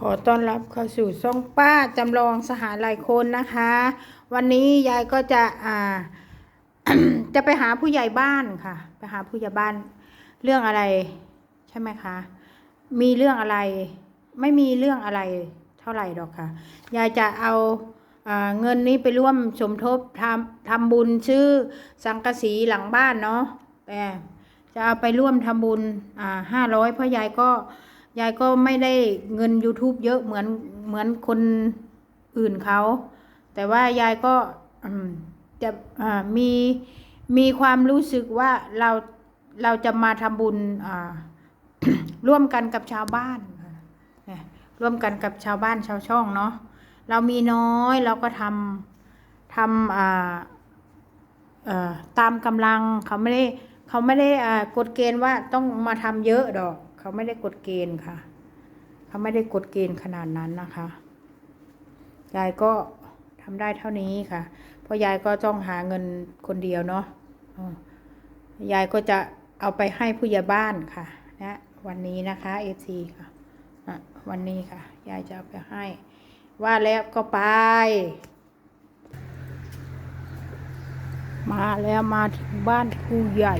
ขอต้อนรับเข้าสู่ช่องป้าจำลองสหาหลายคนนะคะ วันนี้ยายก็จะอ่า จะไปหาผู้ใหญ่บ้านค่ะ ไปหาผู้ใหญ่บ้าน เรื่องอะไร ใช่ไหมคะ มีเรื่องอะไร ไม่มีเรื่องอะไรเท่าไหร่ดอกค่ะ ยายจะเอาเงินนี้ไปร่วมสมทบทำทำบุญชื่อสังกสีหลังบ้านเนาะแต่จะเอาไปร่วมทำบุญอ่าห้าร้อยเพราะยายก็ ยายก็ไม่ได้เงิน YouTube เยอะเหมือนเหมือนคนอื่นเขา แต่ว่ายายก็จะมีมีความรู้สึกว่าเราเราจะมาทำบุญร่วมกันกับชาวบ้านร่วมกันกับชาวบ้านชาวช่องเนาะเรามีน้อยเราก็ทำทำตามกำลังเขาไม่ได้เขาไม่ได้กฎเกณฑ์ว่าต้องมาทำเยอะดอก เขาไม่ได้กฎเกณฑ์ค่ะ เขาไม่ได้กฎเกณฑ์ขนาดนั้นนะคะ ยายก็ทำได้เท่านี้ค่ะ เพราะยายก็ต้องหาเงินคนเดียวเนาะยายก็จะเอาไปให้ผู้ใหญ่บ้านค่ะนะวันนี้นะคะเอซีค่ะอะวันนี้ค่ะ ยายจะเอาไปให้ ว่าแล้วก็ไป มาแล้วมาถึงบ้านผู้ใหญ่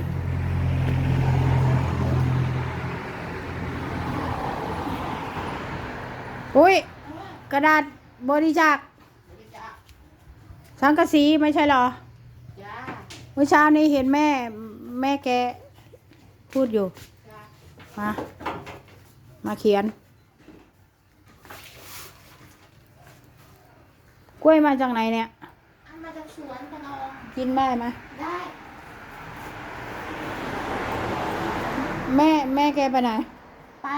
อุ้ยกระดาษบริจาคสังกะสีไม่ใช่เหรอจ้าเมื่อเช้านี้เห็นแม่แม่แกพูดอยู่จ้ามา มาเขียน กล้วยมาจากไหนเนี่ยอันมาจากสวนพนองกินได้ไหมได้ แม่แม่แกไปไหน ไป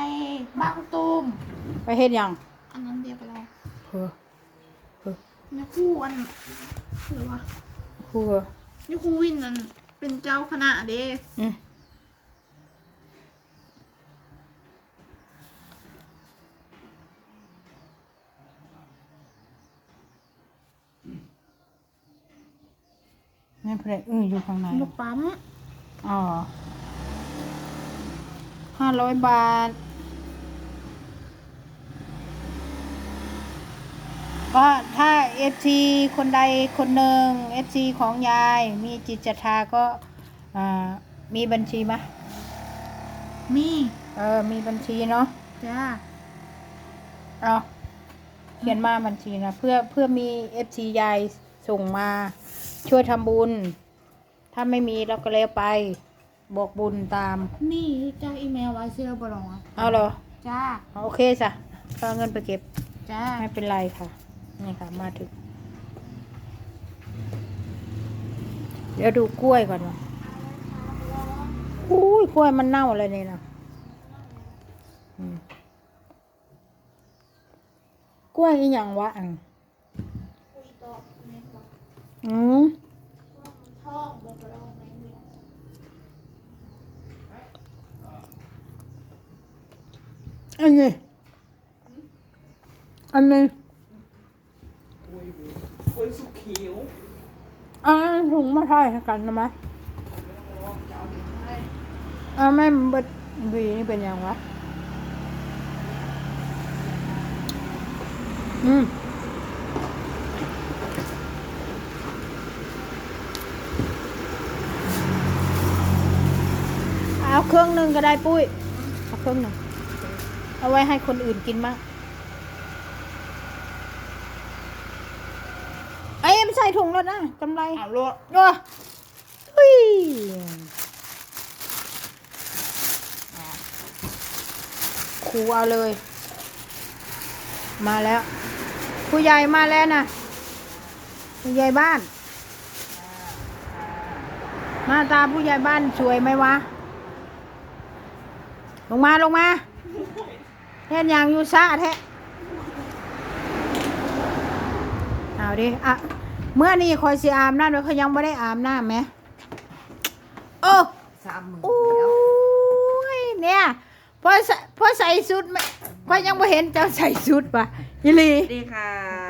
บางตูม ไปเฮ็ดหยัง อันนั้นเดียวไปแล้วเพื่อนี่คู่อันหรือว่าครัวนี่คู่วินนั่นเป็นเจ้าคณะเด้อืมแม่เพลเอออยู่ข้างในลูกปั๊มอ๋อห้าร้อยบาท ก็ถ้าเอฟซีคนใดคนหนึ่งเอฟซีของยายมีจิตศรัทธาก็อ่ามีบัญชีไหมมีเออมีบัญชีเนาะจ้าเอาเขียนมาบัญชีนะเพื่อเพื่อมีเอฟซียายส่งมาช่วยทำบุญ ถ้าไม่มีเราก็แล้วไปบอกบุญตาม นี่เจ้าอีเมลไว้เสื้อบรองอะเอาเหรอ จ้าเอาโอเคจ้ะก็เอาเงินไปเก็บ จ้า ไม่เป็นไรค่ะ นี่ค่ะมาถึง เดี๋ยวดูกล้วยก่อนวะอุ้ยกล้วยมันเน่าเลยนี่นะกล้วยอีหยังวะอังอืมองบรองไหนมีอันนี้ อันสุกเขียวอ่าถุงมาถ่ายให้กันนะมะอ่าแม่มันเบิดบีนี่เป็นยังวะ อืมเอาเครื่องหนึ่งก็ได้ปุ้ย เอาเครื่องหนึ่ง เอาไว้ให้คนอื่นกินมั้งไอ้ย ไม่ใส่ถุงแล้วนะกำไรเอาโลดว้าเฮ้ยครูเอาเลย มาแล้ว ผู้ใหญ่มาแล้วนะผู้ใหญ่บ้านหน้าตาผู้ใหญ่บ้านสวยไหมวะ ลงมาลงมาเห็นอย่างอยู่ซะแท้เอาดิ อะ เมื่อนี้คอยสิอาบน้ำแล้วเขายังไม่ได้อาบน้ำไหมโอ้สามหมื่นโอ้ยเนี่ยพอใส่พอใส่ชุดไม่พอยังไม่เห็นเจ้าใส่ชุดปะยิลีดีค่ะ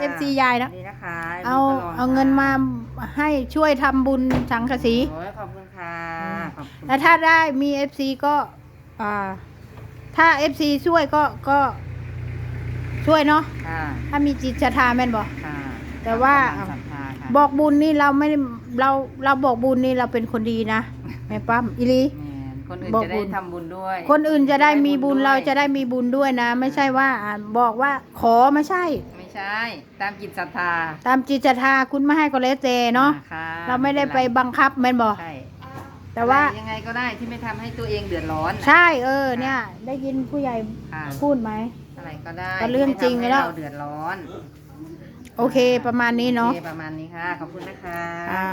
FC ยายนะดีนะคะเอามีตลดเอาเงินมาให้ช่วยทำบุญสังกะสีโอ้ยขอบคุณค่ะขอบคุณแล้วถ้าได้มีเอฟซีก็อ่าถ้าเอฟซีช่วยก็ก็ช่วยเนาะค่ะถ้ามีจิตศรัทธาแม่นบอกค่ะแต่ว่า กำลังศรัทธาค่ะบอกบุญนี่เราไม่ได้เราเราบอกบุญนี่เราเป็นคนดีนะแม่ปั้มอิลี แม่นคนอื่นบอกจะบุได้ญ ทำบุญด้วยคนอื่นจะได้มีบุญด้วยเราจะได้มีบุญด้วยนะ ไม่ใช่ว่าอ่าบอกว่าขอไม่ใช่ ไม่ใช่ ตามจิตศรัทธาตามจิตศรัทธาคุณไม่ให้ก็แล้วแต่เนาะค่ะเราไม่ได้ไปบังคับแม่นบอกใช่แต่ว่าอะไรยังไงก็ได้ที่ไม่ทำให้ตัวเองเดือดร้อนใช่เออเนี่ย ได้ยินผู้ใหญ่ค่ะพูดไหม อะไรก็ได้ก็เรื่องจริงที่ไม่แล้วทำให้เราเดือดร้อน โอเคประมาณนี้เนาะโอคประมาณนี้ค่ะ ขอบคุณนะคะ อ่า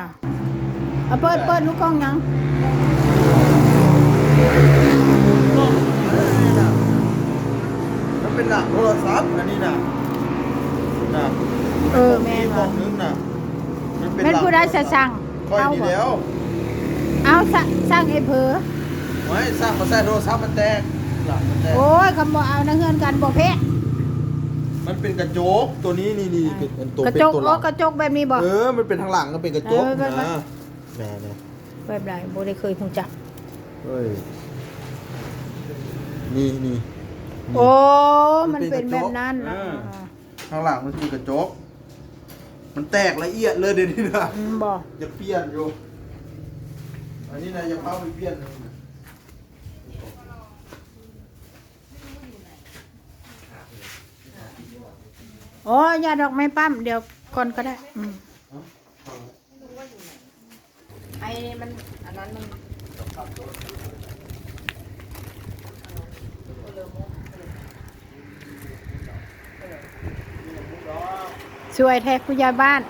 เอาเปิดเปิดลูกกล้องยังมันเป็นหนังโทรศัพท์อันนี้นะนะเออแม่นกล่ว่ะองนึงนะมันเป็นแม่นผู้ใดจะสั่งค่อยเอาดีบ่แล้วเอาสะสร้างไอ้เพอไว้สร้างมาใส่โทรศัพท์มันแตกหลังมันแตกโอ้ยคำบอกเอานะเฮือนกันบอกเพะ มันเป็นกระจกตัวนี้นี่นี่เป็นตัวกระเป็นจกตัวหโอ้ลังกระจกแบบนี้บอก เออ มันเป็นทางหลังก็เป็นกระจกเออแบบนั้นะนแม่เนี่ยแบบไรโบได้เคยคงจักเฮ้ยนี่นี่นี่ โอ้ มันเป็นแบบนั้นเอนะอทางหลังมันคือกระจก มันแตกละเอียดเลยเดี๋ยวนี้นะอืมบอกจะเปลี่ยนอยู่ อันนี้นะจะเข้าไปเปลี่ยนเลยนะ โอ้ยาดอกไม้ปั้มเดี๋ยวก่อนก็ได้อืมไอ้มันอันนั้นมันช่วยแท็กผู้ใหญ่บ้าน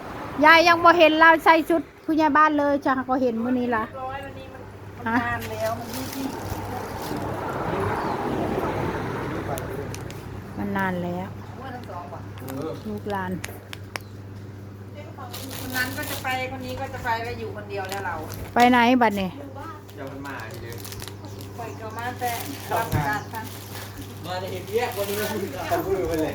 ยายยังบ่เห็นเราใส่ชุดผู้ใหญ่บ้านเลยจ้ะก็เห็นมื้อนี้ล่ะร้อยวันนี้มันฮะนานแล้วมันยี่สิบมันนานแล้ว ลูกหลาน คนนั้นก็จะไปคนนี้ก็จะไปแล้วอยู่คนเดียวแล้วเราไปไหนบัดนี้อย่ามันมาอีกเลยปล่อยก็มาแต่รับการค่ะมาในเห็นแยกวันนี้เราพูดกันพูดไปเลย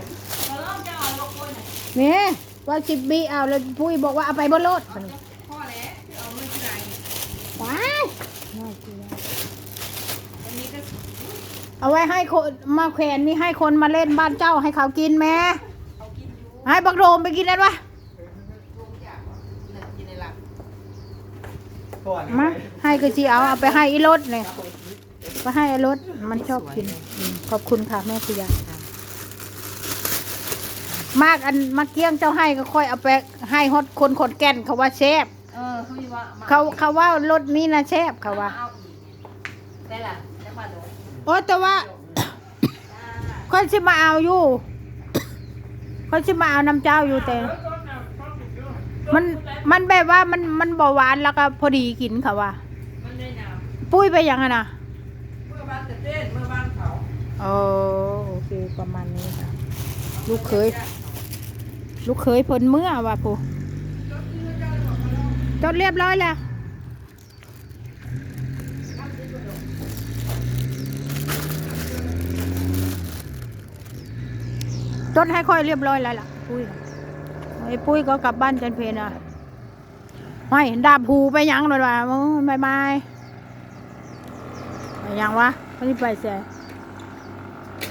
นี่ว่าสิบบีเอาแล้วพุ้ยบอกว่าเอาไปบนรถบัดนี้พ่อแล้วเอาเงินที่ไหนว้ายน่าเกลียดอันนี้ก็เอาไว้ให้คนมาแขวนนี่ให้คนมาเล่นบ้านเจ้าให้เขากินแม่เขากินอยู่ ให้บักโดมไปกินแล้ววะลงจากหนึ่นในหลักมาให้ก็จีเอาเอาไปให้อีรถเลยไปให้อีรถมันชอบกิน ขอบคุณค่ะแม่คุณยายมากอันมาเกี้ยงเจ้าให้ก็ค่อยเอาไปให้ฮอดคนขนแก่นเขาว่าเออเขาเขาว่ารถนี้นะแซ่บเขาว่าได้ละได้มาดูโอ้แต่ว่าค่อยสิมาเอาอยู่ ค่อยสิมาเอาน้ำเจ้าอยู่แต่ มันมันแบบว่ามันมันเบาหวานแล้วก็พอดีกินค่ะว่า มันได้น้ปุ้ยไปยังไงนะำเมื่อบ้านจะเต้นเมื่อบ้านเขาโอ้โอเคประมาณนี้ค่ะ ลูกเคย ลูกเคยเพิ่นเมื่อว่ะผู้จดเรียบร้อยแล้ว จดให้ค่อยเรียบร้อยแล้วล่ะปุ้ยไอ้ปุ้ยก็กลับบ้านจันเพนอะไม่ดาบหูไปยังเลยว่ะโอ้ยบายบายไปยังวะไม่ได้ไปเสีย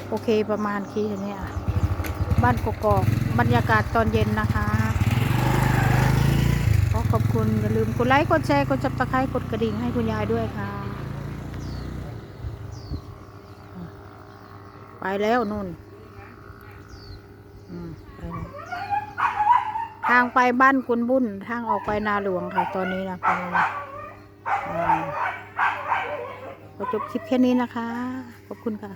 โอเคประมาณคีเนี้อะบ้านกกอกบรรยากาศตอนเย็นนะคะขอขอบคุณอย่าลืมกดไลค์กดแชร์กดจับตะไคร้กดกระดิ่งให้คุณยายด้วยค่ะ ไปแล้วนุ่น ทางไปบ้านคุณบุญทางออกไปนาหลวงค่ะ ตอนนี้นะคะอ่าก็จบคลิปแค่นี้นะคะ ขอบคุณค่ะ